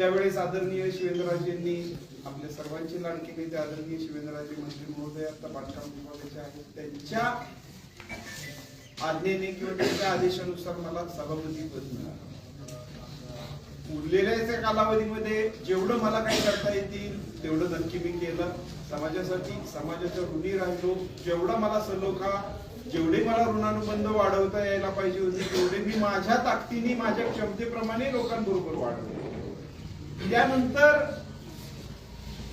त्यावेळेस आदरणीय शिवेंद्रराजेंनी आपल्या सर्वांचे लाडके नेते आदरणीय शिवेंद्रराजे मंत्री महोदय आता बांधकाम विभागाचे आहेत त्यांच्या आज्ञेने किंवा त्यांच्या आदेशानुसार मला सभापती पद मिळालं. उरलेल्या कालावधीमध्ये जेवढं मला काही करता येतील तेवढं नक्की मी केलं. समाजासाठी समाजाच्या ऋणी राहिलो. जेवढा मला सलोखा जेवढे मला ऋणानुबंध वाढवता यायला पाहिजे होते तेवढे मी माझ्या ताकदीने माझ्या क्षमतेप्रमाणे लोकांबरोबर वाढवले. त्यानंतर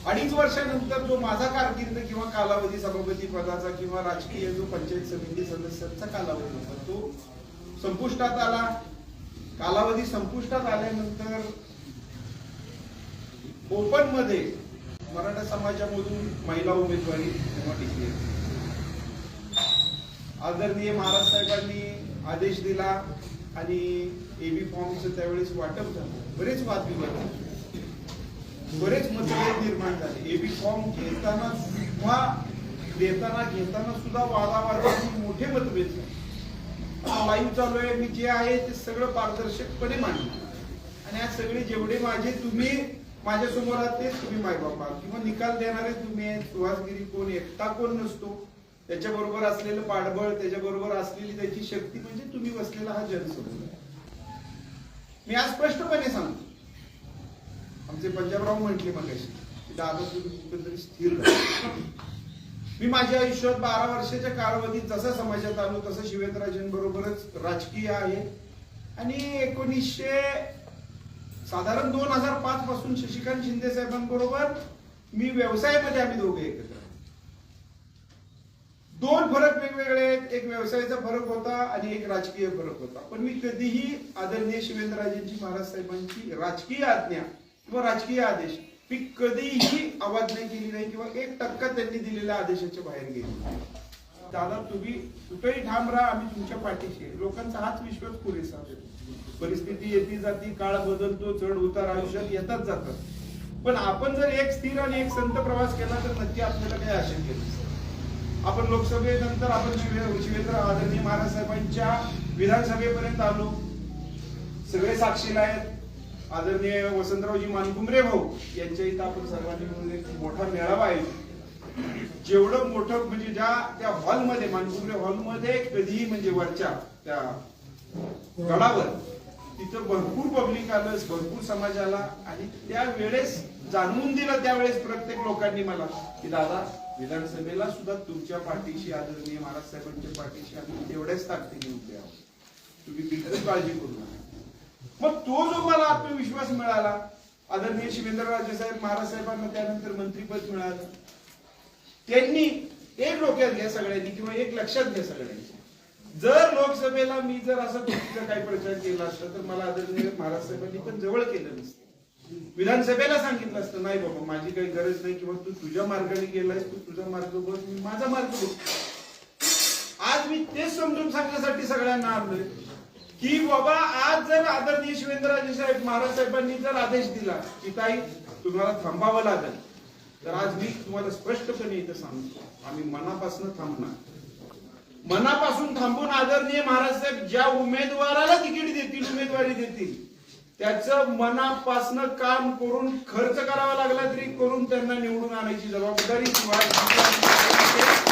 अडीच वर्षानंतर जो माझा कारकीर्द किंवा कालावधी सभापती पदाचा किंवा राजकीय जो पंचायत समिती सदस्यांचा कालावधी होता तो संपुष्टात आला. कालावधी संपुष्टात आल्यानंतर ओपनमध्ये मराठा समाजामधून महिला उमेदवारी तेव्हा टिकली. आदरणीय महाराज साहेबांनी आदेश दिला आणि एबी फॉर्मचं त्यावेळेस वाटप झालं. बरेच वादविवाद झाले. बरेच मतभेद निर्माण झाले. एबी फॉर्म घेताना सुद्धा देताना घेताना सुद्धा वादावादाचे मोठे मतभेद झाले. लाईव्ह चालू आहे मी जे आहे ते सगळं पारदर्शकपणे मांडलं. आणि आज सगळे जेवढे माझे तुम्ही माझ्यासमोर आहात तेच तुम्ही मायबाप आहात. किंवा निकाल देणारे तुम्ही आहेत सुहासगिरी कोण एकटा कोण नसतो. त्याच्याबरोबर असलेलं पाठबळ त्याच्याबरोबर असलेली त्याची शक्ती म्हणजे तुम्ही बसलेला हा जनसमूह. आहे. मी आज स्पष्टपणे सांगतो. आमचे पंजाबराव म्हटले मग दादा कुठेतरी स्थिर मी माझ्या आयुष्यात बारा वर्षाच्या कालावधीत जसं समाजात आलो तसं शिवेंद्रराजेंबरोबरच राजकीय आहे. आणि एकोणीसशे साधारण दोन हजार पाच पासून शशिकांत शिंदे साहेबांबरोबर मी व्यवसायामध्ये आम्ही दोघे एकत्र दोन फरक वेगवेगळे आहेत. एक व्यवसायाचा फरक होता आणि एक राजकीय फरक होता. पण मी कधीही आदरणीय शिवेंद्रराजेंची महाराज साहेबांची राजकीय आज्ञा किंवा राजकीय आदेश. मी कधीही आवाज नाही केली नाही किंवा एक टक्का त्यांनी दिलेल्या आदेशाच्या बाहेर गेली दादा तुम्ही कुठेही ठाम राहा आम्ही तुमच्या पाठीशी लोकांचा हाच विश्वास पुरेसा परिस्थिती येती जाती काळ बदलतो चढ उतार आयुष्यात येतात जातात. पण आपण जर एक स्थिर आणि एक संत प्रवास केला तर नक्की आपल्याला काही आशा नसतं. आपण लोकसभेनंतर आपण शिवेंद्र आदरणीय महाराज साहेबांच्या विधानसभेपर्यंत आलो. सगळे साक्षीला आहेत. आदरणीय वसंतरावजी मानकुंबरे भाऊ यांच्या इथं आपण सर्वांनी मिळून एक मोठा मेळावा आहे. जेवढं मोठं म्हणजे ज्या त्या हॉलमध्ये मानकुंबरे हॉलमध्ये कधीही म्हणजे वरच्या त्या गडावर तिथं भरपूर पब्लिक आलं भरपूर समाज आला आणि त्यावेळेस जाणवून दिलं त्यावेळेस प्रत्येक लोकांनी मला की दादा विधानसभेला सुद्धा तुमच्या पाठीशी आदरणीय महाराज साहेबांच्या पाठीशी आम्ही तेवढ्याच ताकदीने उभे आहोत. तुम्ही बिलकुल काळजी करू नका. मग तो जो मला आत्मविश्वास मिळाला आदरणीय शिवेंद्रराजे साहेब महाराज साहेबांना त्यानंतर मंत्रीपद मिळालं. त्यांनी एक डोक्यात घ्या सगळ्यांनी किंवा एक लक्षात घ्या सगळ्यांनी. जर लोकसभेला मी जर असं चुकीचा काही प्रचार केला असता तर मला आदरणीय महाराज साहेबांनी पण जवळ केलं नसतं. विधानसभेला सांगितलं असतं नाही बाबा माझी काही गरज नाही किंवा तू तुझ्या मार्गाने गेलायस तू तुझा मार्ग बघ मी माझा मार्ग बघ आज मी तेच समजून सांगण्यासाठी सगळ्यांना आलोय की बाबा आज जर आदरणीय शिवेंद्रराजे साहेब महाराज साहेबांनी जर आदेश दिला की ताई तुम्हाला थांबावं लागेल तर आज मी तुम्हाला स्पष्टपणे इथं सांगतो. आम्ही मनापासून थांबणार. मनापासून थांबून आदरणीय महाराज साहेब ज्या उमेदवाराला तिकीट देतील उमेदवारी देतील त्याचं मनापासनं काम करून खर्च करावा लागला तरी करून त्यांना निवडून आणायची जबाबदारी शिवाय